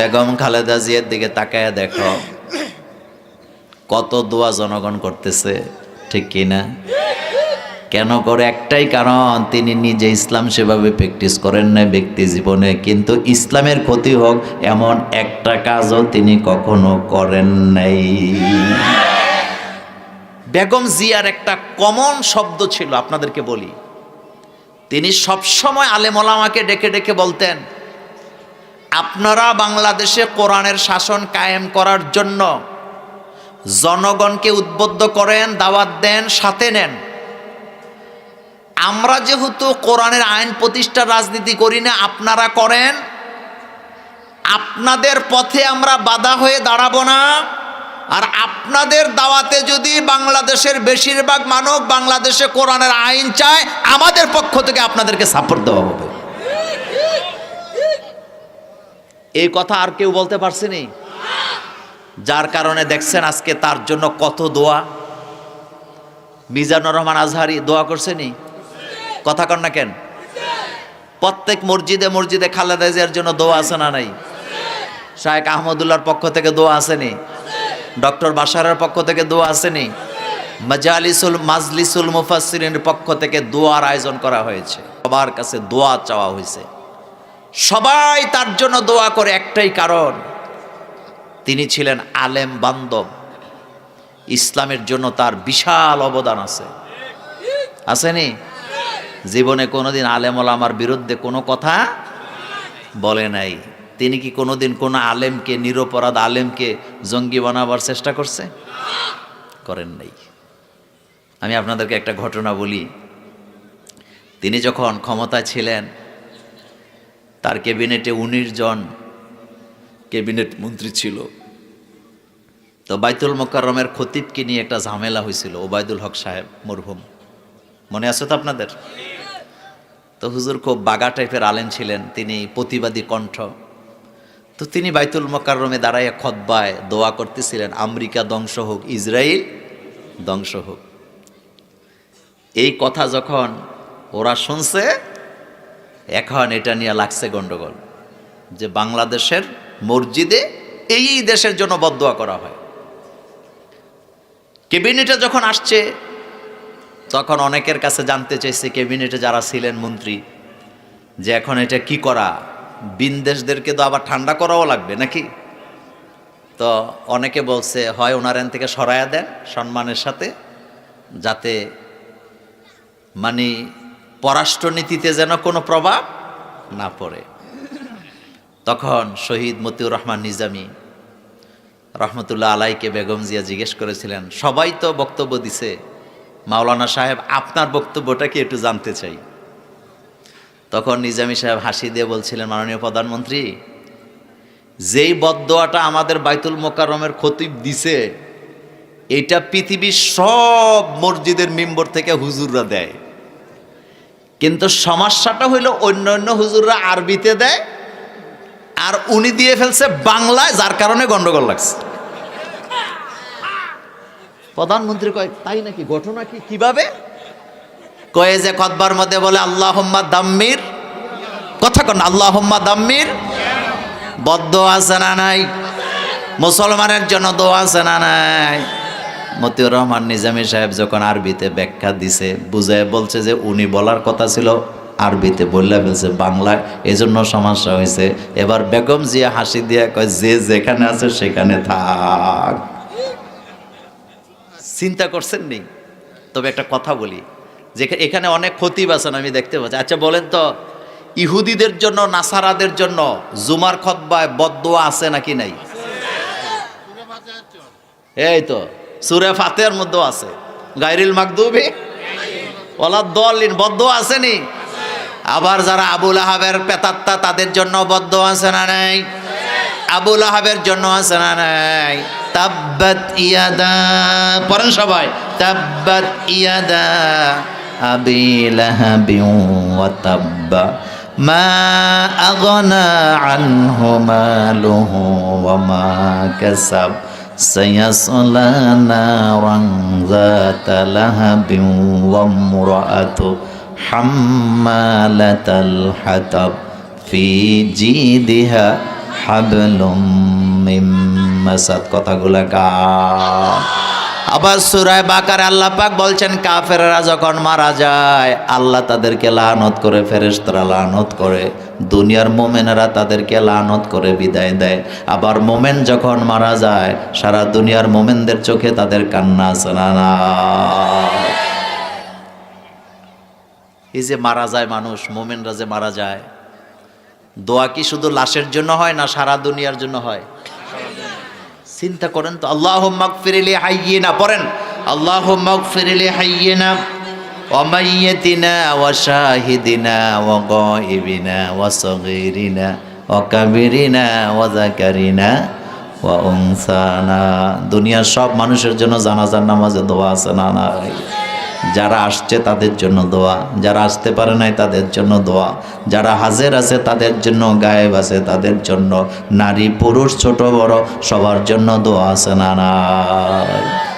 বেগম খালেদা জিয়ার দিকে তাকায় দেখো, কত দোয়া জনগণ করতেছে, ঠিক কি না কেন করে? একটাই কারণ, তিনি নিজে ইসলাম সেভাবে প্র্যাকটিস করেন না ব্যক্তি জীবনে, কিন্তু ইসলামের ক্ষতি হোক, এমন একটা কাজও তিনি কখনো করেন নাই। বেগম জিয়ার একটা কমন শব্দ ছিল, আপনাদেরকে বলি। তিনি সবসময় আলেমলামাকে ডেকে ডেকে বলতেন আপনারা বাংলাদেশে কোরআনের শাসন কায়েম করার জন্য জনগণকে উদ্বুদ্ধ করেন, দাওয়াত দেন, সাথে নেন। আমরা যেহেতু কোরআনের আইন প্রতিষ্ঠার রাজনীতি করি না, আপনারা করেন। আপনাদের পথে আমরা বাধা হয়ে দাঁড়াবো না। আর আপনাদের দাওয়াতে যদি বাংলাদেশের বেশিরভাগ মানুষ বাংলাদেশে কোরআনের আইন চায়, আমাদের পক্ষ থেকে আপনাদেরকে সাপোর্ট দেওয়া হবে। এই কথা আর কেউ বলতে পারছেনি যার কারণে দেখছেন আজকে তার জন্য কত দোয়া। মিজানুর রহমান আজহারি দোয়া করছেনি কথা কন না কেন? প্রত্যেক মসজিদে মসজিদে খালেদা জিয়ার জন্য দোয়া আছে না নাই? শায়েক আহমদুল্লাহর পক্ষ থেকে দোয়া আসেনি ডক্টর বাসারের পক্ষ থেকে দোয়া আসেনি মাজালিসুল, মাজলিসুল মুফাসসিরিনের পক্ষ থেকে দোয়ার আয়োজন করা হয়েছে। সবার কাছে দোয়া চাওয়া হয়েছে। সবাই তার জন্য দোয়া করে একটাই কারণ। তিনি ছিলেন আলেম বান্ধব ইসলামের জন্য তার বিশাল অবদান আছে। আসেনি? জীবনে কোনোদিন আলেম আমার বিরুদ্ধে কোনো কথা বলে নাই। তিনি কি কোনোদিন কোনো আলেমকে, নিরপরাধ আলেমকে জঙ্গি বানাবার চেষ্টা করছে? করেন নাই। আমি আপনাদেরকে একটা ঘটনা বলি। তিনি যখন ক্ষমতায় ছিলেন তার ক্যাবিনেটে উনিশ জন ক্যাবিনেট মন্ত্রী ছিল। তো বাইতুল মোকাররমের খতিবকে নিয়ে একটা ঝামেলা হয়েছিল, ওবায়দুল হক সাহেব মরহুম। মনে আছে তো আপনাদের? তো হুজুর খুব বাগা টাইপের আলেন ছিলেন, তিনি প্রতিবাদী কণ্ঠ। তো তিনি বাইতুল মোকাররমে দাঁড়াইয়া খতবায় দোয়া করতেছিলেন, আমেরিকা ধ্বংস হোক ইসরায়েল ধ্বংস হোক। এই কথা যখন ওরা শুনছে এখন এটা নিয়ে লাগছে গন্ডগোল যে বাংলাদেশের মসজিদে এই দেশের জন্য বদোয়া করা হয়। ক্যাবিনেটে যখন আসছে, তখন অনেকের কাছে জানতে চাইছে ক্যাবিনেটে যারা ছিলেন মন্ত্রী, যে এখন এটা কি করা? বিনদেশদেরকে তো আবার ঠান্ডা করাও লাগবে নাকি? তো অনেকে বলছে, হয় ওনার এন থেকে সরায়া দেন সম্মানের সাথে, যাতে মানে পররাষ্ট্রনীতিতে যেন কোনো প্রভাব না পড়ে। তখন শহীদ মতিউর রহমান নিজামী রহমতুল্লাহ আলাইকে বেগম জিয়া জিজ্ঞেস করেছিলেন, সবাই তো বক্তব্য দিছে, মাওলানা সাহেব, আপনার বক্তব্যটা কি একটু জানতে চাই? তখন নিজামী সাহেব হাসি দিয়ে বলছিলেন, মাননীয় প্রধানমন্ত্রী, যেই বদোয়াটা আমাদের বাইতুল মোকাররমের খতিব দিছে, এটা পৃথিবীর সব মসজিদের মেম্বর থেকে হুজুররা দেয়। কিন্তু সমস্যাটা হইল অন্য অন্য হুজুররা আরবিতে দেয় আর উনি দিয়ে ফেলছে বাংলায়, যার কারণে গন্ডগোল লাগছে। প্রধানমন্ত্রী কয়, তাই নাকি? ঘটনা কি? কীভাবে? কয়ে যে কতবার মধ্যে বলে আল্লাহ দাম্মির। কথা কন আল্লাহ দাম্মির। বদ্ধ আছে না নাই? মুসলমানের জন্য দোয়া আছে না নাই? মতিউর রহমান নিজামী সাহেব যখন আরবিতে ব্যাখ্যা দিছে, বুঝায় বলছে যে উনি বলার কথা ছিল, আরবিতে বললে ফেলছে বাংলায় এজন্য সমস্যা হয়েছে। এবার বেগম জিয়া হাসি দিয়া কয়, যে যেখানে আছে সেখানে থাক। চিন্তা করছেন নি? তবে একটা কথা বলি যে এখানে অনেক ক্ষতি আছেন, আমি দেখতে পাচ্ছি। আচ্ছা বলেন তো, ইহুদিদের জন্য, নাসারাদের জন্য জুমার খতবায় বদোয়া আছে নাকি নাই? এই তো সুরে ফাতের মধ্যেও আছে। গাইরিল মাকদুবি ওলা দলিন বদ্ধ আসেনি আবার যারা আবুল আহাবের পেতাত্তা তাদের জন্য বদ্ধ আছে না নাই? আবুল আহাবের জন্য আছে না নাই? তাব্বাত ইয়াদা, পড়েন সবাই। তাব্বাত ইয়াদা, আবি লাহাবি ওয়া তাব্বা। মা আগনা আনহু মালুহু ওয়া মা কাসাব। سيصلى نارا ذات لهب وامرأته حمالة الحطب في جيدها হাবলুম মিন মাসাদ কথাগুলা গা আবার সুরায় বাকার আল্লাহ পাক বলছেন, কাফেররা যখন মারা যায়, আল্লাহ তাদেরকে লানত করে, ফেরেশতারা লানত করে। দুনিয়ার মোমেনেরা তাদেরকে লানত করে, বিদায় দেয়। আবার মোমেন যখন মারা যায়, সারা দুনিয়ার মোমেনদের চোখে তাদের কান্না না না? এই যে মারা যায় মানুষ, মোমেনরা যে মারা যায়, দোয়া কি শুধু লাশের জন্য হয় না সারা দুনিয়ার জন্য হয়? চিন্তা করেন তো আল্লাহ মাগফিরিলি হাইয়িনা পড়েন আল্লাহ মাগফিরিলি হাইয়িনা وميتنا وشاهدنا وغائبنا وصغيرنا وكبيرنا وذكرنا وأنثانا দুনিয়ার সব মানুষের জন্য জানাজার নামাজে দোয়া আছে না নাই যারা আসছে তাদের জন্য দোয়া, যারা আসতে পারে নাই তাদের জন্য দোয়া, যারা হাজের আছে তাদের জন্য, গায়েব আছে তাদের জন্য, নারী, পুরুষ, ছোট, বড়, সবার জন্য দোয়া আছে না নাই।